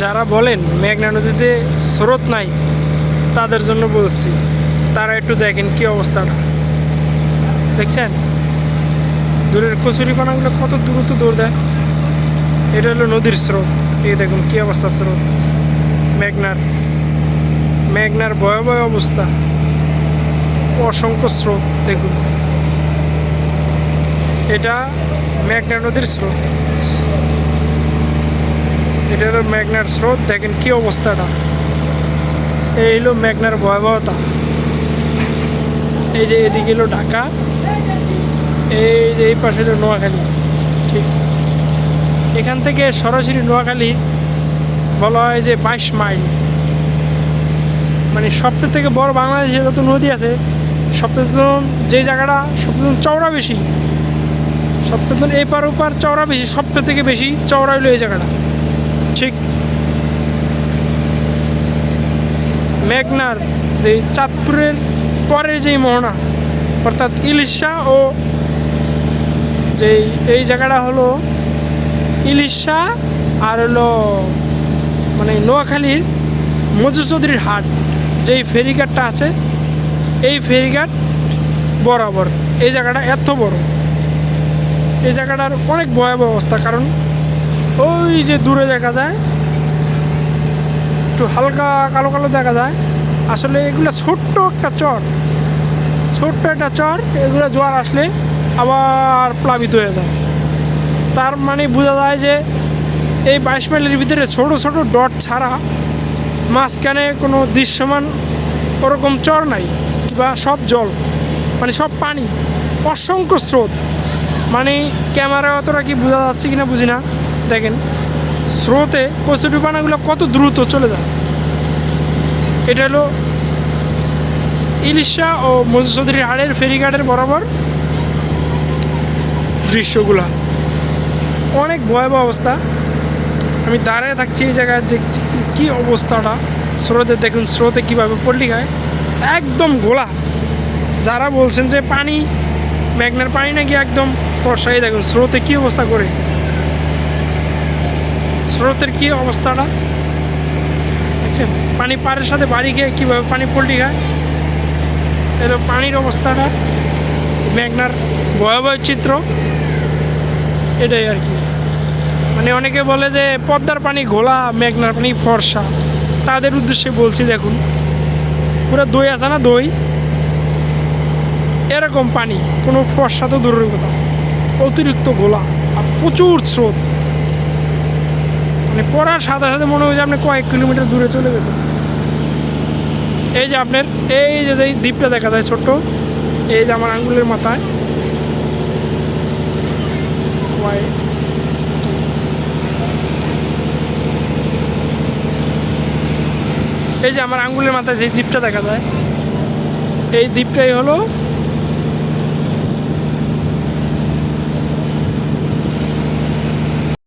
যারা বলেন মেঘনা নদীতে স্রোত নাই, তাদের জন্য বলছি, তারা একটু দেখেন কি অবস্থাটা। দেখছেন? দূরের কচুরি পানাগুলো কত দ্রুত দৌড় দেয়। এটা হলো নদীর স্রোত। এই দেখুন কি অবস্থা স্রোত। মেঘনার মেঘনার ভয়াবহ অবস্থা। অসংখ্য স্রোত, দেখুন। এটা মেঘনা নদীর স্রোত। এটা হলো মেঘনার স্রোত, দেখেন কি অবস্থাটা। এই হলো মেঘনার ভয়াবহতা। এই যে এদিকে হলো ঢাকা, এই যে এই পাশে হলো নোয়াখালী, ঠিক। এখান থেকে সরাসরি নোয়াখালী বলা হয় যে বাইশ মাইল। মানে সবচেয়ে থেকে বড় বাংলাদেশে যত নদী আছে, সবচেয়ে যে জায়গাটা সবচেয়ে চওড়া বেশি। সবচেয়ে এপার ওপার চওড়া বেশি, সবচেয়ে থেকে বেশি চওড়া হলো এই জায়গাটা। ঠিক। মেঘনার যে চাঁদপুরের পরে যেই মোহনা, অর্থাৎ ইলিশা ও যেই, এই জায়গাটা হলো ইলিশা আর হলো মানে নোয়াখালীর মজু চৌধুরীর হাট, যেই ফেরিঘাটটা আছে, এই ফেরিঘাট বরাবর। এই জায়গাটা এত বড়। এই জায়গাটার অনেক ভয়াবহ অবস্থা, কারণ ওই যে দূরে দেখা যায়। একটু হালকা কালো কালো দেখা যায়। আসলে এগুলো ছোট্ট একটা চর। ছোট্ট একটা চর, এগুলো জোয়ার আসলে আবার প্লাবিত হয়ে যায়। তার মানে বোঝা যায় যে এই বাইশ মাইলের ভিতরে ছোট ছোট ডট ছাড়া মাঝখানে কোনো দৃশ্যমান ওরকম চর নাই, কিংবা সব জল মানে সব পানি। অসংখ্য স্রোত। মানে ক্যামেরা অতটা কি বোঝা যাচ্ছে কিনা বুঝি না। দেখেন, স্রোতে কচুরি পানাগুলো কত দ্রুত চলে যায়। এটা হলো ইলিশা ও মজু চৌধুরী হাড়ের ফেরিঘাটের বরাবর দৃশ্যগুলা। অনেক ভয়াবহ অবস্থা। আমি দাঁড়ায় থাকছি এই জায়গায়, দেখছি কি অবস্থাটা। স্রোতে দেখুন, স্রোতে কীভাবে পল্লি খায় একদম গোলা। যারা বলছেন যে পানি, মেঘনার পানি নাকি একদম ফর্সাই, দেখুন, স্রোতে কী অবস্থা করে? স্রোতের কী অবস্থাটা? দেখছেন পানি পাড়ের সাথে বাড়ি গিয়ে কীভাবে পানি পল্টি খায়? এটা পানির অবস্থাটা, মেঘনার ভয়াবহ চিত্র, এটাই আর কি। মানে অনেকে বলে যে পদ্মার পানি ঘোলা, মেঘনার পানি ফর্সা। তাদের উদ্দেশ্যে বলছি দেখুন, পুরো দই আছে না দই? এরকম পানি, কোনো ফর্সা তো দূরের কথা। অতিরিক্ত ঘোলা, আর প্রচুর স্রোত। মানে পড়ার সাথে সাথে মনে হয় যে আপনি কয়েক কিলোমিটার দূরে চলে গেছেন। এই যে আপনার, এই যে যেই দ্বীপটা দেখা যায় ছোট্ট, এই যে আমার আঙ্গুলের মাথায়। এই যে আমার আঙ্গুলের মাথায় যে দ্বীপটা দেখা যায়, এই দ্বীপটাই হলো